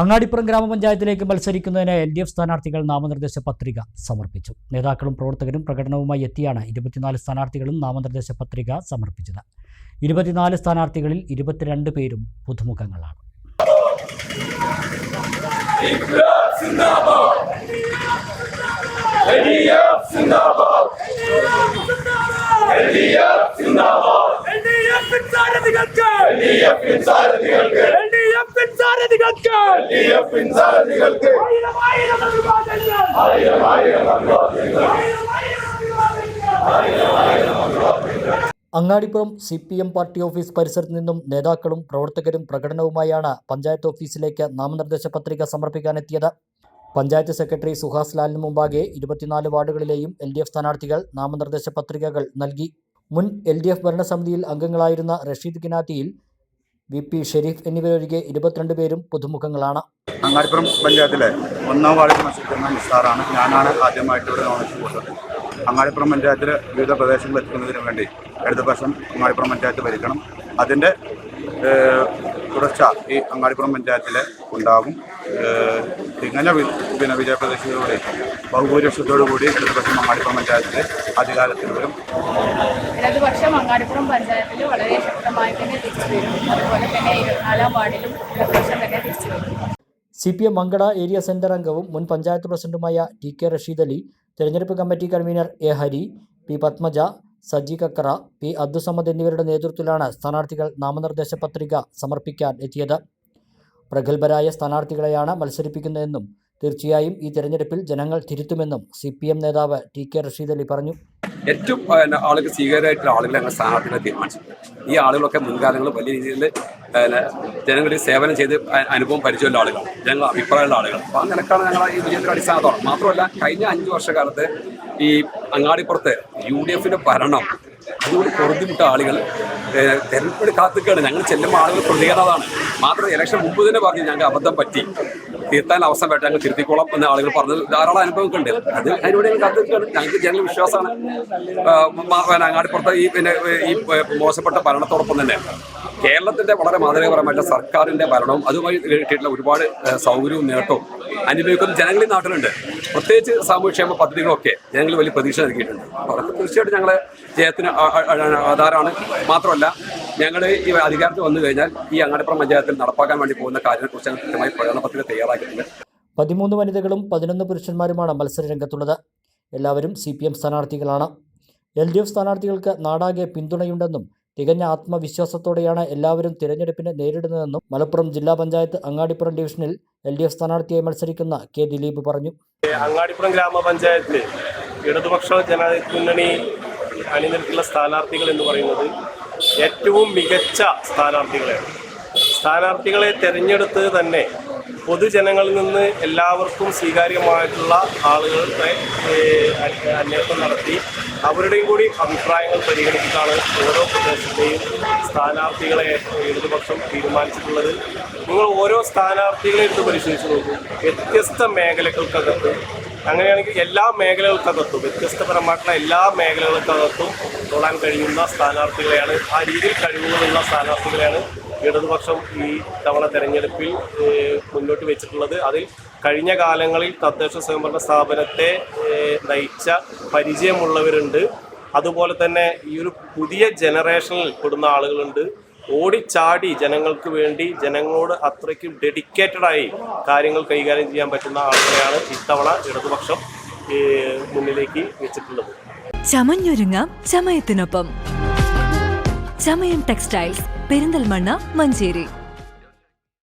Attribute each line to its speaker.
Speaker 1: അങ്ങാടിപ്പുറം ഗ്രാമപഞ്ചായത്തിലേക്ക് മത്സരിക്കുന്നതിന് L D F സ്ഥാനാർത്ഥികൾ നാമനിർദ്ദേശ പത്രിക സമർപ്പിച്ചു. നേതാക്കളും പ്രവർത്തകരും പ്രകടനവുമായി എത്തിയാണ് ഇരുപത്തിനാല് സ്ഥാനാർത്ഥികളും നാമനിർദ്ദേശ പത്രിക സമർപ്പിച്ചത്. ഇരുപത്തിനാല് സ്ഥാനാർത്ഥികളിൽ ഇരുപത്തിരണ്ട് പേരും പുതുമുഖങ്ങളാണ്.
Speaker 2: സാരഥികൾക്ക് ആയിരം ആയിരം ആയിരം ആയിരം
Speaker 1: Angadipuram C P M party office പരിസരത്ത് നിന്നും നേതാക്കളും പ്രവർത്തകരും പ്രകടനവുമായാണ് പഞ്ചായത്ത് ഓഫീസിലേക്ക് നാമനിർദ്ദേശ പത്രിക സമർപ്പിക്കാനെത്തിയത്. പഞ്ചായത്ത് സെക്രട്ടറി സുഹാസ് ലാലിന് മുമ്പാകെ ഇരുപത്തിനാല് വാർഡുകളിലെയും എൽ ഡി എഫ് സ്ഥാനാർത്ഥികൾ നാമനിർദ്ദേശ പത്രികകൾ നൽകി. മുൻ എൽ ഡി എഫ് ഭരണസമിതിയിൽ അംഗങ്ങളായിരുന്ന റഷീദ് കിനാത്തിയിൽ വി പി ഷെരീഫ് എന്നിവരൊഴികെ ഇരുപത്തിരണ്ട് പേരും പുതുമുഖങ്ങളാണ്.
Speaker 3: അങ്ങാടിപ്പുറം പഞ്ചായത്തിലെ ഒന്നാം വാർഡിൽ മത്സരിക്കുന്ന നിസ്സാറാണ് ഞാനാണ് ആദ്യമായിട്ട് ഇവിടെ നോമിനേഷൻ കൊടുത്തത് അങ്ങാടിപ്പുറം പഞ്ചായത്തിൽ വിവിധ പ്രദേശങ്ങളിൽ എത്തുന്നതിന് വേണ്ടി അടുത്ത പ്രാവശ്യം അങ്ങാടിപ്പുറം പഞ്ചായത്ത് ഭരിക്കണം. അതിന്റെ തുടർച്ച ഈ അങ്ങാടിപ്പുറം പഞ്ചായത്തിൽ ഉണ്ടാകും. ഇങ്ങനെ പിന്നെ വിജയപ്രദേശത്തോടുകൂടി ബഹുഭൂരിപക്ഷത്തോടുകൂടി ഇടതുപക്ഷം അങ്ങാടിപ്പുറം പഞ്ചായത്തിൽ അധികാരത്തിൽ വരും.
Speaker 4: ഇടതുപക്ഷം അങ്ങാടിപ്പുറം പഞ്ചായത്തിൽ വളരെ ശക്തമായി തന്നെ തിരിച്ചു വരും. അതുപോലെ തന്നെ ഇരുപത്തിനാലാം വാർഡിലും ഇടതുപക്ഷം തന്നെ തിരിച്ചു വരും.
Speaker 1: C P M Mankada area centre അംഗവും മുൻ പഞ്ചായത്ത് പ്രസിഡന്റുമായ ടി കെ റഷീദ് അലി തെരഞ്ഞെടുപ്പ് committee convener A Hari P Padmaja Saji Kakkara P. Abdussamad എന്നിവരുടെ നേതൃത്വത്തിലാണ് സ്ഥാനാർത്ഥികൾ നാമനിർദ്ദേശ പത്രിക സമർപ്പിക്കാൻ എത്തിയത്. പ്രഗത്ഭരായ സ്ഥാനാർത്ഥികളെയാണ് മത്സരിപ്പിക്കുന്നതെന്നും തീർച്ചയായും ഈ തെരഞ്ഞെടുപ്പിൽ ജനങ്ങൾ തിരുത്തുമെന്നും സി പി എം നേതാവ് ടി കെ റഷീദ് അലി പറഞ്ഞു.
Speaker 5: ഏറ്റവും ആളുകൾ സ്വീകാര്യമായിട്ടുള്ള ആളുകളെ അങ്ങനെ സ്ഥാനാർത്ഥികളെ തീരുമാനിച്ചു ഈ ആളുകളൊക്കെ മുൻകാലങ്ങളിൽ വലിയ രീതിയിൽ ജനങ്ങളിൽ സേവനം ചെയ്ത് അനുഭവം പരിചയമുള്ള ആളുകൾ ജനങ്ങൾ അഭിപ്രായമുള്ള ആളുകൾ അപ്പോൾ നിലക്കാണ് ഞങ്ങൾ ഈ വിജയത്തിന്റെ അടിസ്ഥാനത്തോളം മാത്രമല്ല കഴിഞ്ഞ അഞ്ച് വർഷക്കാലത്ത് ഈ അങ്ങാടിപ്പുറത്തെ യു ഡി എഫിന്റെ ഭരണം. അതുകൊണ്ട് പൊറുതിമുട്ട ആളുകൾ തെരഞ്ഞെടുപ്പിന് കാത്തുക്കാണ് ഞങ്ങൾ ചെല്ലുമ്പോൾ ആളുകൾ പ്രതികരണതാണ്. മാത്രമല്ല ഇലക്ഷൻ മുമ്പ് തന്നെ പറഞ്ഞു ഞങ്ങൾക്ക് അബദ്ധം പറ്റി. തീർത്താൻ അവസരം വേണ്ട ഞങ്ങൾ തിരുത്തിക്കോളാം എന്ന ആളുകൾ പറഞ്ഞത് ധാരാളം അനുഭവമൊക്കെ ഉണ്ട് അത് അതിലൂടെ ഞങ്ങൾ കാത്തിരിക്കുകയാണ്. ഞങ്ങൾക്ക് ജനങ്ങൾ വിശ്വാസമാണ്. അങ്ങാടിപ്പുറത്തെ ഈ പിന്നെ ഈ മോശപ്പെട്ട ഭരണത്തോടൊപ്പം തന്നെ കേരളത്തിന്റെ വളരെ മാതൃകപരമായിട്ടുള്ള സർക്കാരിന്റെ ഭരണവും അതുമായി കിട്ടിയിട്ടുള്ള ഒരുപാട് സൗകര്യവും നേട്ടവും അനുഭവിക്കുന്ന ജനങ്ങൾ ഈ നാട്ടിലുണ്ട്. പ്രത്യേകിച്ച് സാമൂഹ്യക്ഷേമ പദ്ധതികളൊക്കെ ജനങ്ങൾ വലിയ പ്രതീക്ഷ നൽകിയിട്ടുണ്ട്. അതൊക്കെ തീർച്ചയായിട്ടും ഞങ്ങളെ ജയത്തിന് ആധാരമാണ് മാത്രമല്ല ഞങ്ങൾ ഈ അധികാരത്തിൽ വന്നു കഴിഞ്ഞാൽ ഈ അങ്ങാടിപ്പുറം പഞ്ചായത്തിൽ നടപ്പാക്കാൻ വേണ്ടി പോകുന്ന കാര്യങ്ങളെക്കുറിച്ച് ഞങ്ങൾ കൃത്യമായി പ്രകടന പത്രിക തയ്യാറാക്കിയിട്ടുണ്ട്.
Speaker 1: പതിമൂന്ന് വനിതകളും പതിനൊന്ന് പുരുഷന്മാരുമാണ് മത്സര രംഗത്തുള്ളത്. എല്ലാവരും സി പി എം സ്ഥാനാർത്ഥികളാണ്. എൽ ഡി എഫ് സ്ഥാനാർത്ഥികൾക്ക് നാടാകെ പിന്തുണയുണ്ടെന്നും തികഞ്ഞ ആത്മവിശ്വാസത്തോടെയാണ് എല്ലാവരും തിരഞ്ഞെടുപ്പിനെ നേരിടുന്നതെന്നും മലപ്പുറം ജില്ലാ പഞ്ചായത്ത് അങ്ങാടിപ്പുറം ഡിവിഷനിൽ എൽ ഡി എഫ് സ്ഥാനാർത്ഥിയായി മത്സരിക്കുന്ന കെ ദിലീപ് പറഞ്ഞു.
Speaker 6: അങ്ങാടിപ്പുറം ഗ്രാമപഞ്ചായത്തിൽ ഇടതുപക്ഷ ജനമുന്നണി മുന്നണി അണിനിരത്തുള്ള സ്ഥാനാർത്ഥികൾ എന്ന് പറയുന്നത് ഏറ്റവും മികച്ച സ്ഥാനാർത്ഥികളെയാണ്. സ്ഥാനാർത്ഥികളെ തിരഞ്ഞെടുത്ത് തന്നെ പൊതുജനങ്ങളിൽ നിന്ന് എല്ലാവർക്കും സ്വീകാര്യമായിട്ടുള്ള ആളുകളുടെ അന്വേഷണം നടത്തി അവരുടെയും കൂടി അഭിപ്രായങ്ങൾ പരിഗണിച്ചിട്ടാണ് ഓരോ പ്രദേശത്തെയും സ്ഥാനാർത്ഥികളെ ഇടതുപക്ഷം തീരുമാനിച്ചിട്ടുള്ളത്. നിങ്ങൾ ഓരോ സ്ഥാനാർത്ഥികളെ എടുത്ത് പരിശോധിച്ച് നോക്കൂ. വ്യത്യസ്ത മേഖലകൾക്കകത്ത് അങ്ങനെയാണെങ്കിൽ എല്ലാ മേഖലകൾക്കകത്തും വ്യത്യസ്തപരമായിട്ടുള്ള എല്ലാ മേഖലകൾക്കകത്തും തൊടാൻ കഴിയുന്ന സ്ഥാനാർത്ഥികളെയാണ് ആ രീതിയിൽ കഴിവുകളുള്ള സ്ഥാനാർത്ഥികളെയാണ് ഇടതുപക്ഷം ഈ തവണ തെരഞ്ഞെടുപ്പിൽ മുന്നോട്ട് വെച്ചിട്ടുള്ളത്. അതിൽ കഴിഞ്ഞ കാലങ്ങളിൽ തദ്ദേശ സ്വയംഭരണ സ്ഥാപനത്തെ നയിച്ച പരിചയമുള്ളവരുണ്ട്. അതുപോലെ തന്നെ ഈ ഒരു പുതിയ ജനറേഷനിൽ പെടുന്ന ആളുകളുണ്ട്. ഓടിച്ചാടി ജനങ്ങൾക്ക് വേണ്ടി ജനങ്ങളോട് അത്രയ്ക്കും ഡെഡിക്കേറ്റഡായി കാര്യങ്ങൾ കൈകാര്യം ചെയ്യാൻ പറ്റുന്ന ആളുകളെയാണ് ഇത്തവണ ഇടതുപക്ഷം മുന്നിലേക്ക് വെച്ചിട്ടുള്ളത്.
Speaker 7: ചമഞ്ഞൊരുങ്ങാം ചമയത്തിനൊപ്പം. ചമയം ടെക്സ്റ്റൈൽസ്. പെരിന്തൽമണ്ണ മഞ്ചേരി.